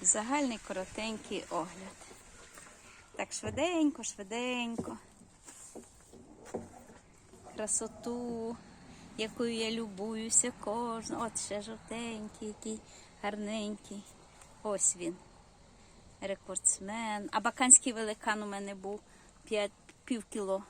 Загальний коротенький огляд. Так, швиденько, швиденько. Красоту, якою я любуюся кожного. От ще жовтенький, який гарненький. Ось він. Рекордсмен. А баканський великан у мене був 5, пів кіло